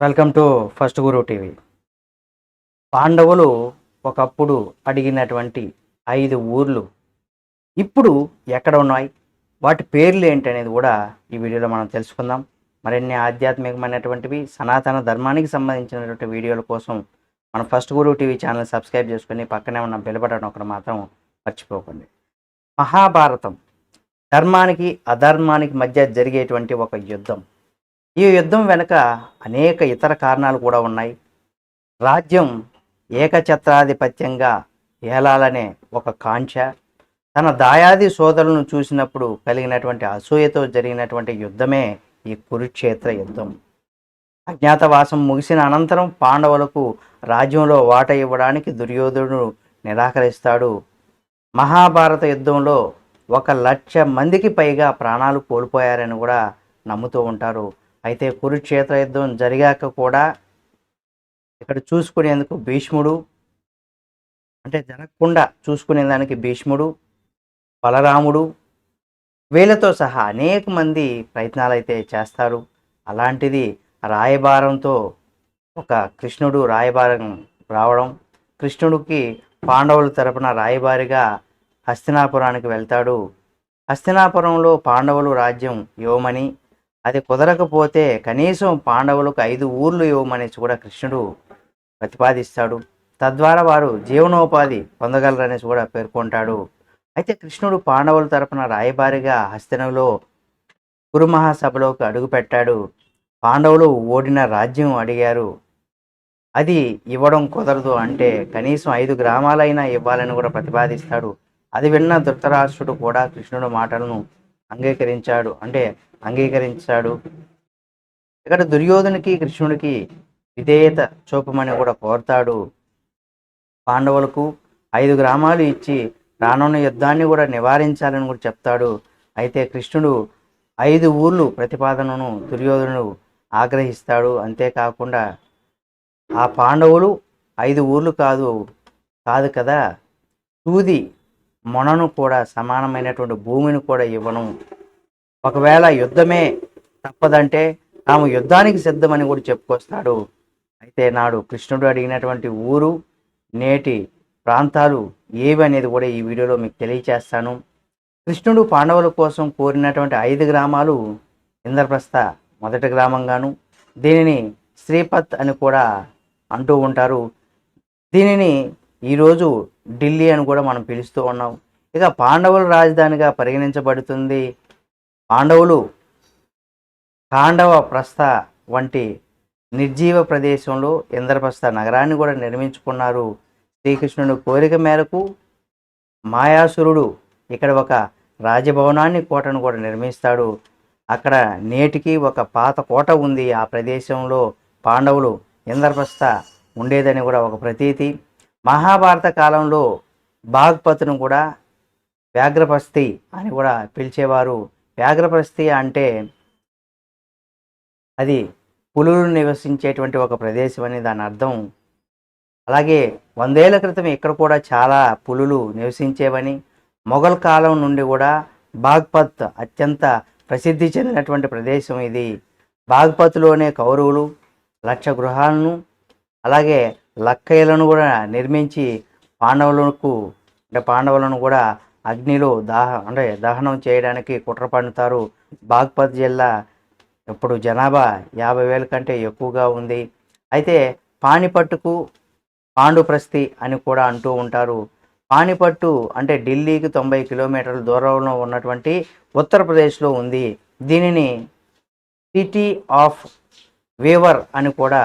Welcome to first Guru TV. పాండవులు ఒకప్పుడు అడిగినటువంటి ఐదు ఊర్లు ఇప్పుడు ఎక్కడ ఉన్నాయి? వాటి పేర్లు ఏంటి అనేది కూడా ఈ వీడియోలో మనం తెలుసుకుందాం. మరిన్ని ఆధ్యాత్మికమైనటువంటివి సనాతన ధర్మానికి సంబంధించినటువంటి వీడియోల కోసం మన first Guru TV channel subscribe చేసుకుని పక్కనే ఉన్న బెల్ బటన్ ఒకటి మాత్రం మర్చిపోకండి. మహాభారతం ధర్మానికి అధర్మానికి మధ్య జరిగేటువంటి ఒక యుద్ధం. ఈ యుద్ధం వెనుక అనేక ఇతర కారణాలు కూడా ఉన్నాయి. రాజ్యం ఏకఛత్రాధిపత్యంగా ఏలాలనే ఒక కాంక్ష. తన దాయాది సోదరులను చూసినప్పుడు కలిగినటువంటి అసూయతో జరిగినటువంటి యుద్ధమే ఈ కురుక్షేత్ర యుద్ధం. అజ్ఞాతవాసం ముగిసిన అనంతరం పాండవులకు రాజ్యంలో వాట ఇవ్వడానికి దుర్యోధనుడు నిరాకరిస్తాడు. మహాభారత యుద్ధంలో ఒక లక్ష మందికి పైగా ప్రాణాలు కోల్పోయారని కూడా నమ్ముతూ ఉంటారు. అయితే కురుక్షేత్ర యుద్ధం జరిగాక కూడా ఇక్కడ చూసుకునేందుకు భీష్ముడు అంటే జరగకుండా చూసుకునే దానికి భీష్ముడు బలరాముడు వీళ్ళతో సహా అనేక మంది ప్రయత్నాలు అయితే చేస్తారు. అలాంటిది రాయబారంతో ఒక కృష్ణుడు రాయబారం రావడం కృష్ణుడికి పాండవుల తరపున రాయబారిగా హస్తినాపురానికి వెళ్తాడు. హస్తినాపురంలో పాండవులు రాజ్యం యోమని అది కుదరకపోతే కనీసం పాండవులకు ఐదు ఊర్లు ఇవ్వమనేసి కూడా కృష్ణుడు ప్రతిపాదిస్తాడు. తద్వారా వారు జీవనోపాధి పొందగలరనేసి కూడా పేర్కొంటాడు. అయితే కృష్ణుడు పాండవుల తరపున రాయబారిగా హస్తినంలో కురుమహాసభలోకి అడుగుపెట్టాడు. పాండవులు ఓడిన రాజ్యం అడిగారు. అది ఇవ్వడం కుదరదు అంటే కనీసం ఐదు గ్రామాలైనా ఇవ్వాలని కూడా ప్రతిపాదిస్తాడు. అది విన్న ధృతరాష్ట్రుడు కూడా కృష్ణుడు మాటలను అంగీకరించాడు. అంటే అంగీకరించాడు. ఇక్కడ దుర్యోధనుకి కృష్ణుడికి విధేయత చూపమని కూడా కోరుతాడు. పాండవులకు ఐదు గ్రామాలు ఇచ్చి రానున్న యుద్ధాన్ని కూడా నివారించాలని కూడా చెప్తాడు. అయితే కృష్ణుడు ఐదు ఊర్లు ప్రతిపాదనను దుర్యోధనుడు ఆగ్రహిస్తాడు. అంతేకాకుండా ఆ పాండవులు ఐదు ఊర్లు కాదు కాదు కదా? సూది మొనను కూడా సమానమైనటువంటి భూమిని కూడా ఇవ్వను. ఒకవేళ యుద్ధమే తప్పదంటే తాము యుద్ధానికి సిద్ధమని కూడా చెప్పుకొస్తాడు. అయితే నాడు కృష్ణుడు అడిగినటువంటి ఊరు నేటి ప్రాంతాలు ఏవి అనేది కూడా ఈ వీడియోలో మీకు తెలియచేస్తాను. కృష్ణుడు పాండవుల కోసం కోరినటువంటి ఐదు గ్రామాలు ఇంద్రప్రస్థ మొదటి గ్రామంగాను దీనిని శ్రీపత్ అని కూడా అంటూ ఉంటారు. దీనిని ఈరోజు ఢిల్లీ అని కూడా మనం పిలుస్తూ ఉన్నాం. ఇక పాండవుల రాజధానిగా పరిగణించబడుతుంది పాండవులు కాండవ ప్రస్థ వంటి నిర్జీవ ప్రదేశంలో ఇంద్రప్రస్థ నగరాన్ని కూడా నిర్మించుకున్నారు. శ్రీకృష్ణుని కోరిక మేరకు మాయాసురుడు ఇక్కడ ఒక రాజభవనాన్ని కోటను కూడా నిర్మిస్తాడు. అక్కడ నేటికి ఒక పాత కోట ఉంది. ఆ ప్రదేశంలో పాండవులు ఇంద్రప్రస్థ ఉండేదని కూడా ఒక ప్రతీతి. మహాభారత కాలంలో బాగ్పతును కూడా వ్యాఘ్రపస్తి అని కూడా పిలిచేవారు. వ్యాఘ్రపస్తి అంటే అది పులులు నివసించేటువంటి ఒక ప్రదేశం అని దాని అర్థం. అలాగే వందేళ్ళ క్రితం ఇక్కడ కూడా చాలా పులులు నివసించేవని మొఘల్ కాలం నుండి కూడా బాగ్పత్ అత్యంత ప్రసిద్ధి చెందినటువంటి ప్రదేశం ఇది. బాగ్పత్లోనే కౌరవులు లక్ష గృహాలను అలాగే లక్కయ్యలను కూడా నిర్మించి పాండవులకు అంటే పాండవులను కూడా అగ్నిలో దాహ అంటే దహనం చేయడానికి కుట్ర పండుతారు బాగ్పత్ జిల్లా ఇప్పుడు జనాభా యాభై వేల కంటే ఎక్కువగా ఉంది. అయితే పానిపట్టుకు పాండుప్రస్థి అని కూడా అంటూ ఉంటారు. పానిపట్టు అంటే ఢిల్లీకి తొంభై కిలోమీటర్ల దూరంలో ఉన్నటువంటి ఉత్తరప్రదేశ్లో ఉంది. దీనిని సిటీ ఆఫ్ వేవర్ అని కూడా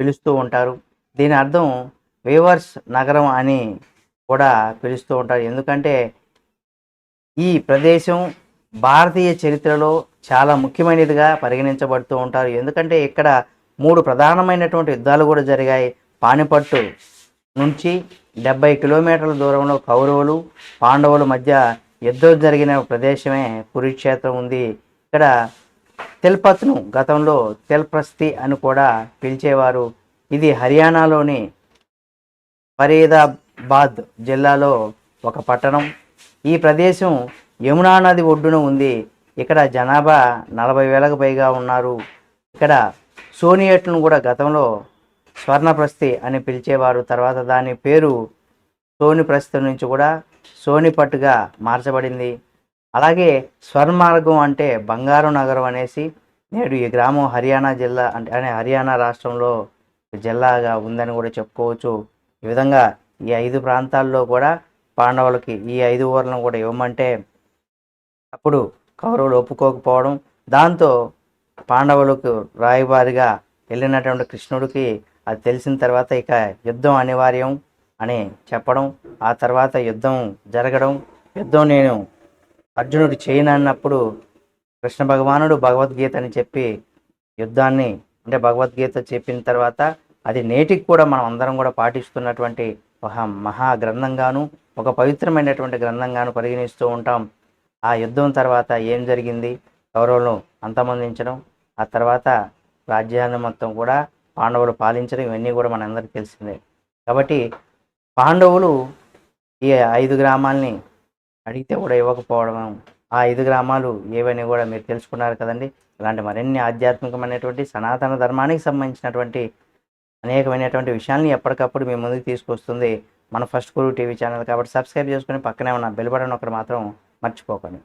పిలుస్తూ ఉంటారు. దీని అర్థం వేవర్స్ నగరం అని కూడా పిలుస్తూ ఉంటారు. ఎందుకంటే ఈ ప్రదేశం భారతీయ చరిత్రలో చాలా ముఖ్యమైనదిగా పరిగణించబడుతూ ఉంటారు. ఎందుకంటే ఇక్కడ మూడు ప్రధానమైనటువంటి యుద్ధాలు కూడా జరిగాయి. పానిపట్టు నుంచి డెబ్బై కిలోమీటర్ల దూరంలో కౌరవులు పాండవుల మధ్య యుద్ధం జరిగిన ప్రదేశమే కురుక్షేత్రం ఉంది. ఇక్కడ తెల్పత్ను గతంలో తెల్ప్రస్తి అని కూడా పిలిచేవారు. ఇది హర్యానాలోని ఫరీదాబాద్ జిల్లాలో ఒక పట్టణం. ఈ ప్రదేశం యమునా నది ఒడ్డున ఉంది. ఇక్కడ జనాభా నలభై వేలకు పైగా ఉన్నారు. ఇక్కడ సోనియట్లను కూడా గతంలో స్వర్ణప్రస్థి అని పిలిచేవారు. తర్వాత దాని పేరు సోని ప్రస్థి నుంచి కూడా సోనిపట్టుగా మార్చబడింది. అలాగే స్వర్ణమార్గం అంటే బంగారు నగరం అనేసి నేడు ఈ గ్రామం హర్యానా జిల్లా అంటే అనే హర్యానా రాష్ట్రంలో జిల్లాగా ఉందని కూడా చెప్పుకోవచ్చు. ఈ విధంగా ఈ ఐదు ప్రాంతాల్లో కూడా పాండవులకి ఈ ఐదు ఊర్లను కూడా ఇవ్వమంటే అప్పుడు కౌరవులు ఒప్పుకోకపోవడం దాంతో పాండవులకు రాయబారిగా వెళ్ళినటువంటి కృష్ణుడికి అది తెలిసిన తర్వాత ఇక యుద్ధం అనివార్యం అని చెప్పడం ఆ తర్వాత యుద్ధం జరగడం యుద్ధం నేను అర్జునుడు చేయనన్నప్పుడు కృష్ణ భగవానుడు భగవద్గీత అని చెప్పి యుద్ధాన్ని అంటే భగవద్గీత చెప్పిన తర్వాత అది నేటికి కూడా మనం అందరం కూడా పాటిస్తున్నటువంటి ఒక మహా గ్రంథంగాను ఒక పవిత్రమైనటువంటి గ్రంథంగాను పరిగణిస్తూ ఉంటాం. ఆ యుద్ధం తర్వాత ఏం జరిగింది? కౌరవులను అంతమొందించడం ఆ తర్వాత రాజ్యాన్ని మొత్తం కూడా పాండవులు పాలించడం ఇవన్నీ కూడా మనందరికీ తెలిసిందే. కాబట్టి పాండవులు ఈ ఐదు గ్రామాల్ని అడిగితే కూడా ఇవ్వకపోవడం ఆ ఐదు గ్రామాలు ఏవని కూడా మీరు తెలుసుకున్నారు కదండి. ఇలాంటి మరిన్ని ఆధ్యాత్మికమైనటువంటి సనాతన ధర్మానికి సంబంధించినటువంటి అనేకమైనటువంటి విషయాల్ని ఎప్పటికప్పుడు మీ ముందుకు తీసుకొస్తుంది మన ఫస్ట్ గురు టీవీ ఛానల్ కాబట్టి సబ్స్క్రైబ్ చేసుకుని పక్కనే ఉన్న బెల్ బటన్ ఒకటి మాత్రం మర్చిపోకండి.